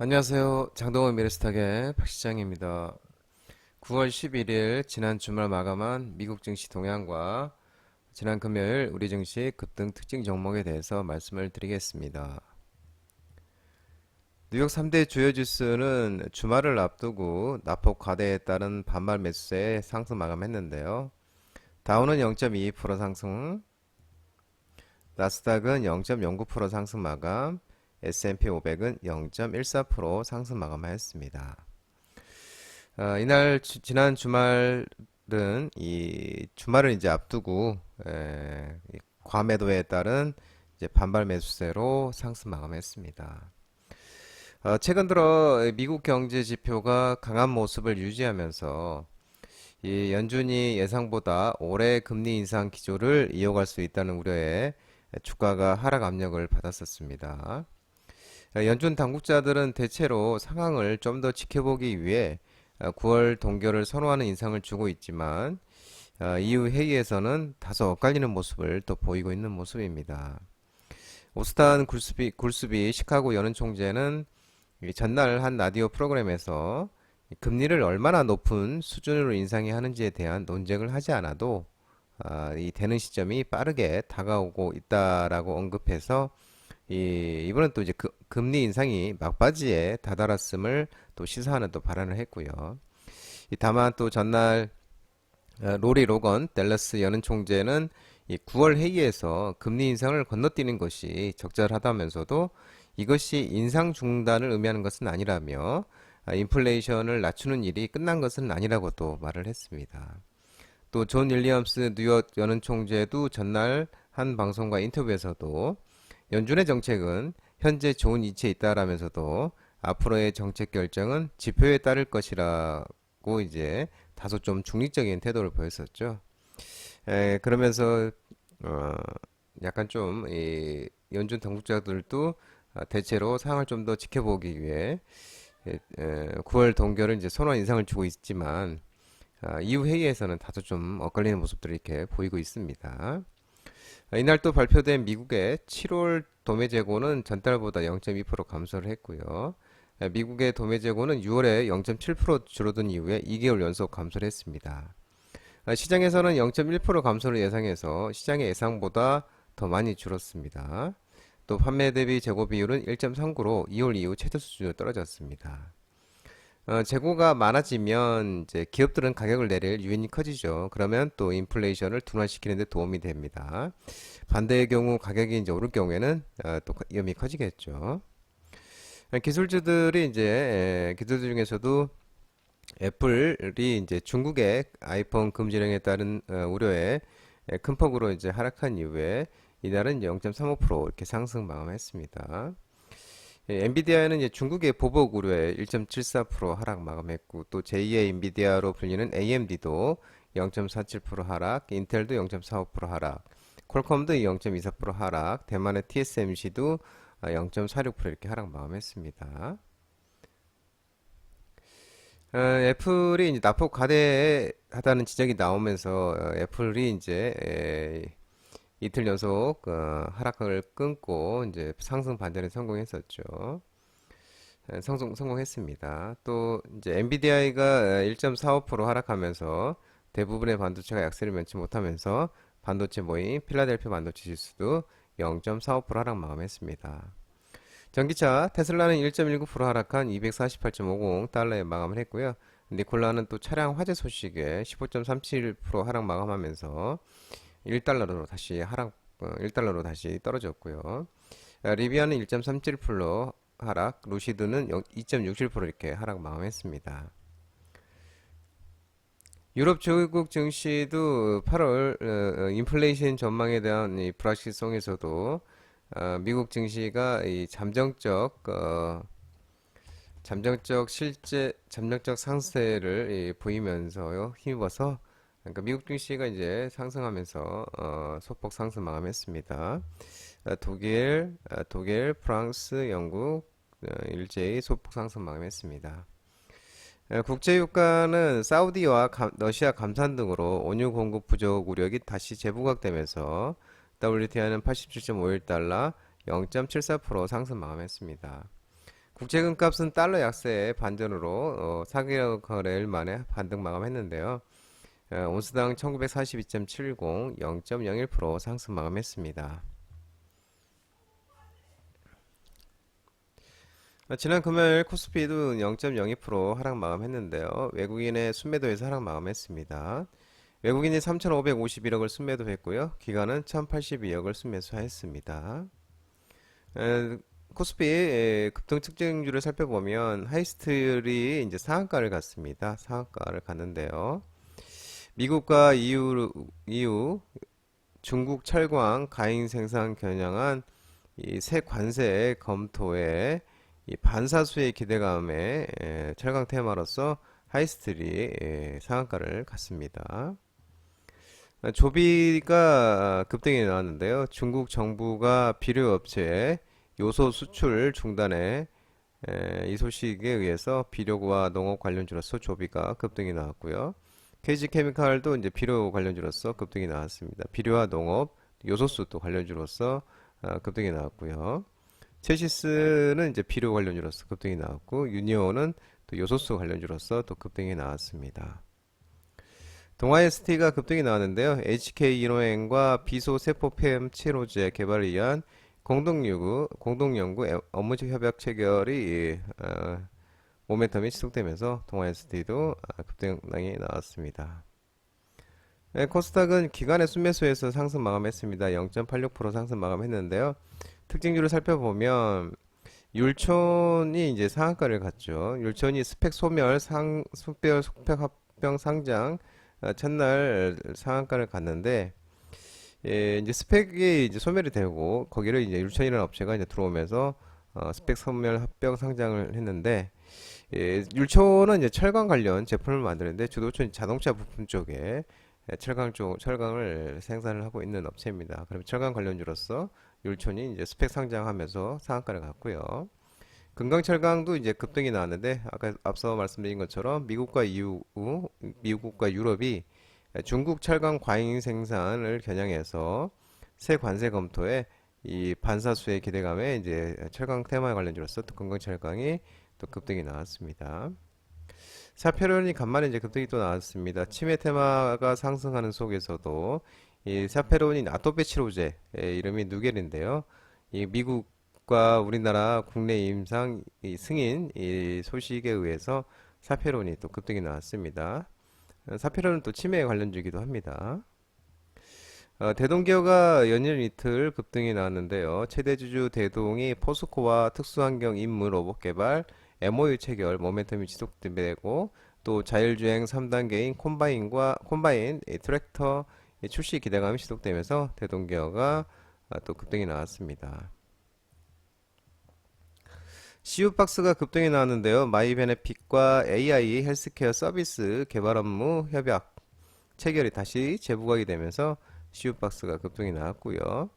안녕하세요. 장동원 미래스탁의 박시장입니다. 9월 11일 지난 주말 마감한 미국 증시 동향과 지난 금요일 우리 증시 급등 특징 종목에 대해서 말씀을 드리겠습니다. 뉴욕 3대 주요 지수는 주말을 앞두고 낙폭 과대에 따른 반발 매수세에 상승 마감했는데요. 다우는 0.22% 상승, 나스닥은 0.09% 상승 마감, S&P 500은 0.14% 상승 마감하였습니다. 어, 이날 주- 지난 주말은 이 주말을 이제 앞두고 에, 이 과매도에 따른 반발 매수세로 상승 마감했습니다. 어, 최근 들어 미국 경제 지표가 강한 모습을 유지하면서 이 연준이 예상보다 올해 금리 인상 기조를 이어갈 수 있다는 우려에 주가가 하락 압력을 받았었습니다. 어, 연준 당국자들은 대체로 상황을 좀 더 지켜보기 위해 어, 9월 동결을 선호하는 인상을 주고 있지만 어, 이후 회의에서는 다소 엇갈리는 모습을 또 보이고 있는 모습입니다. 오스탄 굴스비, 굴스비 시카고 연은 총재는 이 전날 한 라디오 프로그램에서 이 금리를 얼마나 높은 수준으로 인상해야 하는지에 대한 논쟁을 하지 않아도 아, 이 되는 시점이 빠르게 다가오고 있다라고 언급해서 이, 이번엔 또 이제 그, 금리 인상이 막바지에 다다랐음을 또 시사하는 또 발언을 했고요. 이 다만 또 전날 어, 로리 로건 댈러스 연은 총재는 이 9월 회의에서 금리 인상을 건너뛰는 것이 적절하다면서도 이것이 인상 중단을 의미하는 것은 아니라며 아, 인플레이션을 낮추는 일이 끝난 것은 아니라고 또 말을 했습니다. 또 존 윌리엄스 뉴욕 연은 총재도 전날 한 방송과 인터뷰에서도 연준의 정책은 현재 좋은 위치에 있다라면서도 앞으로의 정책 결정은 지표에 따를 것이라고 이제 다소 좀 중립적인 태도를 보였었죠. 에, 그러면서 어, 약간 좀 이 연준 당국자들도 아, 대체로 상황을 좀 더 지켜보기 위해 에, 에, 9월 동결은 이제 선언 인상을 주고 있지만 아, 이후 회의에서는 다소 좀 엇갈리는 모습들이 이렇게 보이고 있습니다. 아, 이날 또 발표된 미국의 7월 도매 재고는 전달보다 0.2% 감소를 했고요. 아, 미국의 도매 재고는 6월에 0.7% 줄어든 이후에 2개월 연속 감소를 했습니다. 아, 시장에서는 0.1% 감소를 예상해서 시장의 예상보다 더 많이 줄었습니다. 또 판매 대비 재고 비율은 1.39로 2월 이후 최저 수준으로 떨어졌습니다. 어, 재고가 많아지면 이제 기업들은 가격을 내릴 유인이 커지죠. 그러면 또 인플레이션을 둔화시키는 데 도움이 됩니다. 반대의 경우 가격이 이제 오를 경우에는 어, 또 위험이 커지겠죠. 어, 기술주들이 이제 에, 기술주 중에서도 애플이 이제 중국의 아이폰 금지령에 따른 어, 우려에 에, 큰 폭으로 이제 하락한 이후에 이날은 0.35% 이렇게 상승 마감했습니다. 예, 엔비디아는 이제 중국의 보복 우려에 1.74% 하락 마감했고 또 제2의 엔비디아로 불리는 AMD도 0.47% 하락, 인텔도 0.45% 하락, 퀄컴도 0.24% 하락, 대만의 TSMC도 0.46% 이렇게 하락 마감했습니다. 어, 애플이 이제 낙폭 과대하다는 지적이 나오면서 어, 애플이 이제 에, 이틀 연속 어, 하락을 끊고 이제 상승 반전에 성공했었죠. 에, 성공 성공했습니다. 또 이제 엔비디아가 1.45% 하락하면서 대부분의 반도체가 약세를 면치 못하면서 반도체 모임 필라델피아 반도체 지수도 0.45% 하락 마감했습니다. 전기차 테슬라는 1.19% 하락한 248.50달러에 마감을 했고요. 니콜라는 또 차량 화재 소식에 15.37% 하락 마감하면서 1달러로 다시 하락, 어, 1달러로 다시 떨어졌고요. 아, 리비아는 1.37% 하락, 루시드는 2.67% 이렇게 하락 마감했습니다. 유럽 주요국 증시도 8월 어, 어, 인플레이션 전망에 대한 이 불확실성에서도 어, 미국 증시가 이 잠정적 어, 잠정적 실제 잠정적 상세를 이, 보이면서요 힘입어서 그러니까 미국 증시가 이제 상승하면서 어, 소폭 상승 마감했습니다. 어, 독일, 어, 독일, 프랑스, 영국 어, 일제히 소폭 상승 마감했습니다. 어, 국제유가는 사우디와 감- 러시아 감산 등으로 원유 공급 부족 우려가 다시 재부각되면서 WTI는 87.51달러 0.74% 상승 마감했습니다. 국제금값은 달러 약세의 반전으로 어, 4개월 거래일 만에 반등 마감했는데요. 어, 온스당 1942.70, 0.01% 상승 마감했습니다. 어, 지난 금요일 코스피도 0.02% 하락 마감했는데요. 외국인의 순매도에서 하락 마감했습니다. 외국인이 3,551억을 순매도했고요. 기관은 1,082억을 순매수했습니다. 에, 코스피 에, 급등 특징주를 살펴보면 하이스트리 이제 상한가를 갔습니다. 상한가를 갔는데요. 미국과 EU, EU 중국 철광 가인 생산 겨냥한 이 새 관세 검토에 이 반사수의 기대감에 에, 철강 테마로서 하이스트리 에, 상한가를 갔습니다. 아, 조비가 급등이 나왔는데요. 중국 정부가 비료 업체에 요소 수출 중단에 에, 이 소식에 의해서 비료와 농업 관련주로서 조비가 급등이 나왔고요. KG케미칼도 이제 비료 관련주로서 급등이 나왔습니다. 비료와 농업, 요소수 또 관련주로서 아, 급등이 나왔고요. 체시스는 이제 비료 관련주로서 급등이 나왔고 유니온은 또 요소수 관련주로서 또 급등이 나왔습니다. 동아ST가 급등이 나왔는데요. HK 인호행과 비소세포폐암 치료제 개발을 위한 공동연구, 공동연구 업무적 협약 체결이 어, 모멘텀이 지속되면서 동아ST도 급등량이 나왔습니다. 네, 코스닥은 기간의 순매수에서 상승 마감했습니다. 0.86% 상승 마감했는데요. 특징주를 살펴보면 율촌이 이제 상한가를 갔죠. 율촌이 스펙 소멸 상 스펙 스펙 합병 상장 어, 첫날 상한가를 갔는데 예, 이제 스펙이 이제 소멸이 되고 거기를 이제 율천이라는 업체가 이제 들어오면서 어, 스펙 소멸 합병 상장을 했는데 예, 율천은 이제 철강 관련 제품을 만드는데 주도촌 자동차 부품 쪽에 예, 철강 쪽 철강을 생산을 하고 있는 업체입니다. 그럼 철강 관련주로서 율촌이 이제 스펙 상장하면서 상한가를 갔고요. 금강철강도 이제 급등이 나왔는데 아까 앞서 말씀드린 것처럼 미국과 EU, 미국과 유럽이 중국 철강 과잉 생산을 겨냥해서 새 관세 검토에 이 반사수의 기대감에 이제 철강 테마에 관련주로서 또 금강철강이 또 급등이 나왔습니다. 사페론이 간만에 이제 급등이 또 나왔습니다. 치매 테마가 상승하는 속에서도 이 사페론이 아토피 치료제 이름이 누겔인데요. 이 미국과 우리나라 국내 임상 이 승인 이 소식에 의해서 사페론이 또 급등이 나왔습니다. 사페론은 또 치매에 관련주기도 합니다. 어, 대동기어가 연일 이틀 급등이 나왔는데요. 최대 주주 대동이 포스코와 특수환경 임무 로봇 개발 MOU 체결 모멘텀이 지속되고 또 자율주행 3단계인 콤바인과 콤바인 트랙터 출시 기대감이 지속되면서 대동기어가 아, 또 급등이 나왔습니다. CU박스가 급등이 나왔는데요. 마이베네핏과 AI 헬스케어 서비스 개발 업무 협약 체결이 다시 재부각이 되면서 CU박스가 급등이 나왔고요.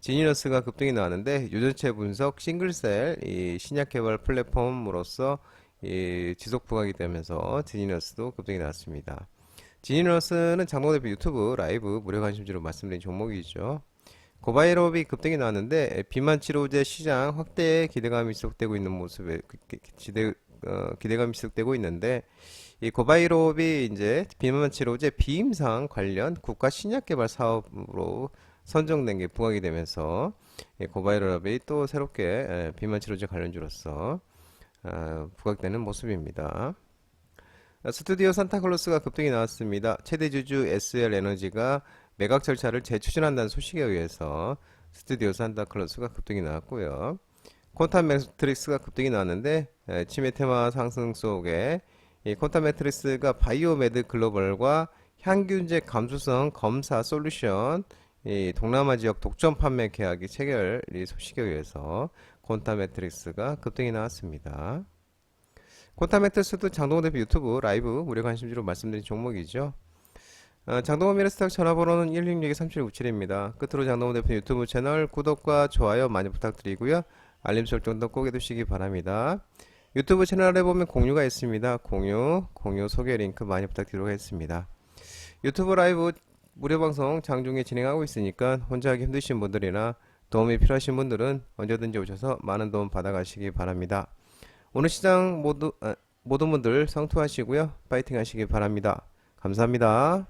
지니너스가 급등이 나왔는데 유전체 분석 싱글셀 이 신약 개발 플랫폼으로서 이 지속 부각이 되면서 지니너스도 급등이 나왔습니다. 지니너스는 장동 대표 유튜브 라이브 무료 관심주로 말씀드린 종목이죠. 고바이럽이 급등이 나왔는데 비만 치료제 시장 확대에 기대감이 지속되고 있는 모습에 기대 어, 기대감이 지속되고 있는데 이 고바이롭이 이제 비만 치료제 비임상 관련 국가 신약 개발 사업으로 선정된 게 부각이 되면서 고바이롭이 또 새롭게 비만 치료제 관련주로서 어, 부각되는 모습입니다. 스튜디오 산타클로스가 급등이 나왔습니다. 최대 주주 SL 에너지가 매각 절차를 재추진한다는 소식에 의해서 스튜디오 산타클로스가 급등이 나왔고요. 콘타 매트릭스가 급등이 나왔는데 치매 테마 상승 속에 이 콘타 매트릭스가 바이오메드 글로벌과 향균제 감수성 검사 솔루션 이 동남아 지역 독점 판매 계약이 체결 이 소식에 의해서 콘타 매트릭스가 급등이 나왔습니다. 콘타 매트릭스도 장동호 대표 유튜브 라이브 무료 관심주로 말씀드린 종목이죠. 어, 장동호 미래스탁 전화번호는 166-3757입니다. 끝으로 장동호 대표 유튜브 채널 구독과 좋아요 많이 부탁드리고요. 알림 설정도 꼭 해두시기 바랍니다. 유튜브 채널에 보면 공유가 있습니다. 공유, 공유 소개 링크 많이 부탁드리도록 하겠습니다. 유튜브 라이브 무료 방송 장중에 진행하고 있으니까 혼자 하기 힘드신 분들이나 도움이 필요하신 분들은 언제든지 오셔서 많은 도움 받아가시기 바랍니다. 오늘 시장 모두 아, 모든 분들 성투하시고요. 파이팅 하시기 바랍니다. 감사합니다.